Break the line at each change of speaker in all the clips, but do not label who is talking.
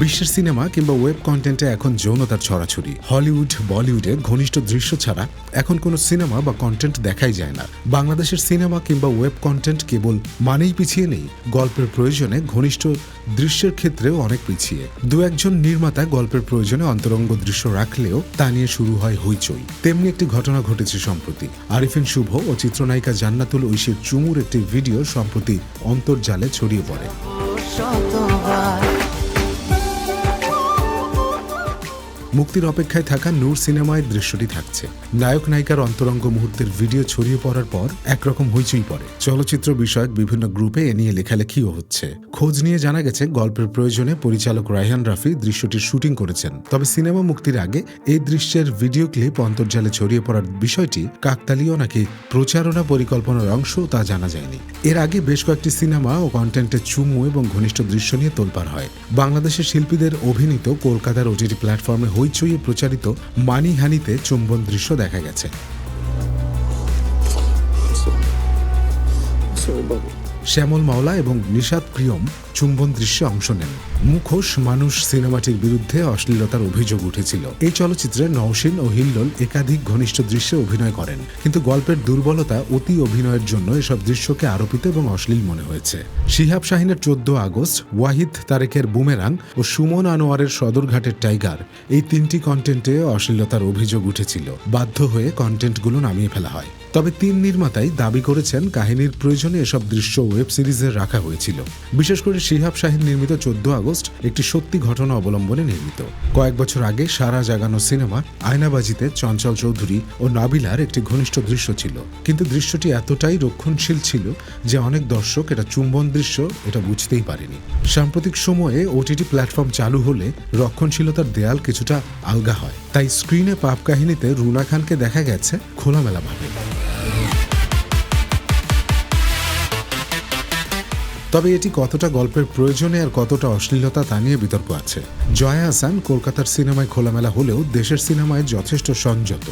বিশ্বের সিনেমা কিংবা ওয়েব কন্টেন্টে এখন যৌনতার ছড়াছড়ি। হলিউড বলিউডে ঘনিষ্ঠ দৃশ্য ছাড়া এখন কোনো সিনেমা বা কন্টেন্ট দেখাই যায় না। বাংলাদেশের সিনেমা কিংবা ওয়েব কন্টেন্ট কেবল মানেই পিছিয়ে নেই, গল্পের প্রয়োজনে ঘনিষ্ঠ দৃশ্যের ক্ষেত্রেও অনেক পিছিয়ে। দু একজন নির্মাতা গল্পের প্রয়োজনে অন্তরঙ্গ দৃশ্য রাখলেও তা নিয়ে শুরু হয় হইচই। তেমনি একটি ঘটনা ঘটেছে সম্প্রতি। আরিফিন শুভ ও চিত্রনায়িকা জান্নাতুল ঐশীর চুমুর একটি ভিডিও সম্প্রতি অন্তর্জালে ছড়িয়ে পড়ে। মুক্তির অপেক্ষায় থাকা নূর সিনেমায় দৃশ্যটি থাকছে। নায়ক নায়িকার অন্তরঙ্গ মুহূর্তের ভিডিও ছড়িয়ে পড়ার পর একরকম হইচই পড়ে। চলচ্চিত্র বিষয়ক বিভিন্ন গ্রুপে এ নিয়ে লেখালেখিও হচ্ছে। খোঁজ নিয়ে জানা গেছে, গল্পের প্রয়োজনে পরিচালক রায়হান রাফি দৃশ্যটির শুটিং করেছেন। তবে সিনেমা মুক্তির আগে এই দৃশ্যের ভিডিও ক্লিপ অন্তর্জালে ছড়িয়ে পড়ার বিষয়টি কাকতালীয় নাকি প্রচারণা পরিকল্পনার অংশ তা জানা যায়নি। এর আগে বেশ কয়েকটি সিনেমা ও কন্টেন্টে চুমু এবং ঘনিষ্ঠ দৃশ্য নিয়ে তোলপাড় হয়। বাংলাদেশের শিল্পীদের অভিনীত কলকাতার ওটিটি প্ল্যাটফর্মে হইচইয়ে প্রচারিত মানিহানিতে চুম্বন দৃশ্য দেখা গেছে। শ্যামল মাওলা এবং নিষাদ প্রিয়ম চুম্বন দৃশ্যে অংশ নেন। মুখোশ মানুষ সিনেমাটির বিরুদ্ধে অশ্লীলতার অভিযোগ উঠেছিল। এই চলচ্চিত্রে নওশিন ও হিল্লোল একাধিক ঘনিষ্ঠ দৃশ্যে অভিনয় করেন। কিন্তু গল্পের দুর্বলতা অতি অভিনয়ের জন্য এসব দৃশ্যকে আরোপিত এবং অশ্লীল মনে হয়েছে। শিহাব শাহিনের চোদ্দ আগস্ট, ওয়াহিদ তারেকের বুমেরাং ও সুমন আনোয়ারের সদরঘাটের টাইগার এই তিনটি কন্টেন্টে অশ্লীলতার অভিযোগ উঠেছিল। বাধ্য হয়ে কন্টেন্টগুলো নামিয়ে ফেলা হয়। তবে তিন নির্মাতাই দাবি করেছেন কাহিনীর প্রয়োজনে এসব দৃশ্য ওয়েব সিরিজে রাখা হয়েছিল। বিশেষ করে শিহাব শাহিন নির্মিত চোদ্দ আগস্ট একটি সত্যি ঘটনা অবলম্বনে নির্মিত। কয়েক বছর আগে সারা জাগানো সিনেমা আয়নাবাজিতে চঞ্চল চৌধুরী ও নাবিলার একটি ঘনিষ্ঠ দৃশ্য ছিল। কিন্তু দৃশ্যটি এতটাই রক্ষণশীল ছিল যে অনেক দর্শক এটা চুম্বন দৃশ্য এটা বুঝতেই পারেনি। সাম্প্রতিক সময়ে ওটিটি প্ল্যাটফর্ম চালু হলে রক্ষণশীলতার দেয়াল কিছুটা আলগা হয়। তাই স্ক্রিনে পাপ কাহিনীতে রুনা খানকে দেখা গেছে খোলামেলাভাবে। তবে এটি কতটা গল্পের প্রয়োজনে আর কতটা অশ্লীলতা তা নিয়ে বিতর্ক আছে। জয়া হাসান কলকাতার সিনেমায় খোলামেলা হলেও দেশের সিনেমায় যথেষ্ট সংযত।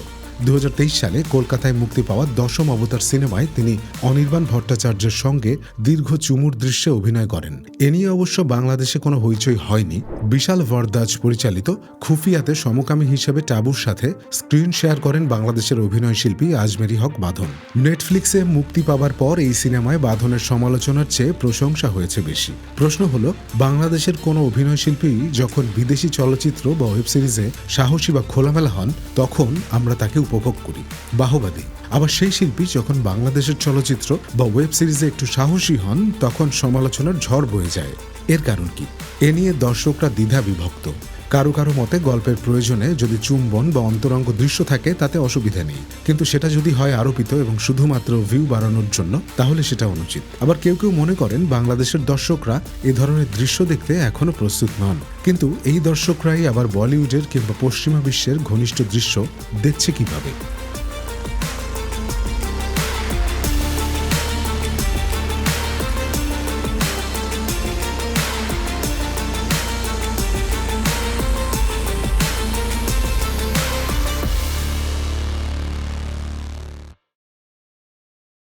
দু হাজার তেইশ সালে কলকাতায় মুক্তি পাওয়া দশম অবতার সিনেমায় তিনি অনির্বাণ ভট্টাচার্যের সঙ্গে দীর্ঘ চুমুর দৃশ্যে অভিনয় করেন। এ নিয়ে অবশ্য বাংলাদেশে কোনো হইচই হয়নি। বিশাল ভরদাজ পরিচালিত খুফিয়াতে সমকামী হিসেবে টাবুর সাথে স্ক্রিন শেয়ার করেন বাংলাদেশের অভিনয় শিল্পী আজমেরি হক বাঁধন। নেটফ্লিক্সে মুক্তি পাওয়ার পর এই সিনেমায় বাঁধনের সমালোচনার চেয়ে প্রশংসা হয়েছে বেশি। প্রশ্ন হলো, বাংলাদেশের কোনো অভিনয় শিল্পী যখন বিদেশি চলচ্চিত্র বা ওয়েব সিরিজে সাহসী বা খোলামেলা হন, তখন আমরা তাকে উপভোগ করি। বাহবাদী আবার সেই শিল্পী যখন বাংলাদেশের চলচ্চিত্র বা ওয়েব সিরিজে একটু সাহসী হন, তখন সমালোচনার ঝড় বয়ে যায়। এর কারণ কি? এ নিয়ে দর্শকরা দ্বিধা বিভক্ত কারও কারও মতে গল্পের প্রয়োজনে যদি চুম্বন বা অন্তরঙ্গ দৃশ্য থাকে, তাতে অসুবিধা নেই। কিন্তু সেটা যদি হয় আরোপিত এবং শুধুমাত্র ভিউ বাড়ানোর জন্য, তাহলে সেটা অনুচিত। আবার কেউ কেউ মনে করেন বাংলাদেশের দর্শকরা এ ধরনের দৃশ্য দেখতে এখনও প্রস্তুত নন। কিন্তু এই দর্শকরাই আবার বলিউডের কিংবা পশ্চিমা বিশ্বের ঘনিষ্ঠ দৃশ্য দেখছে কীভাবে?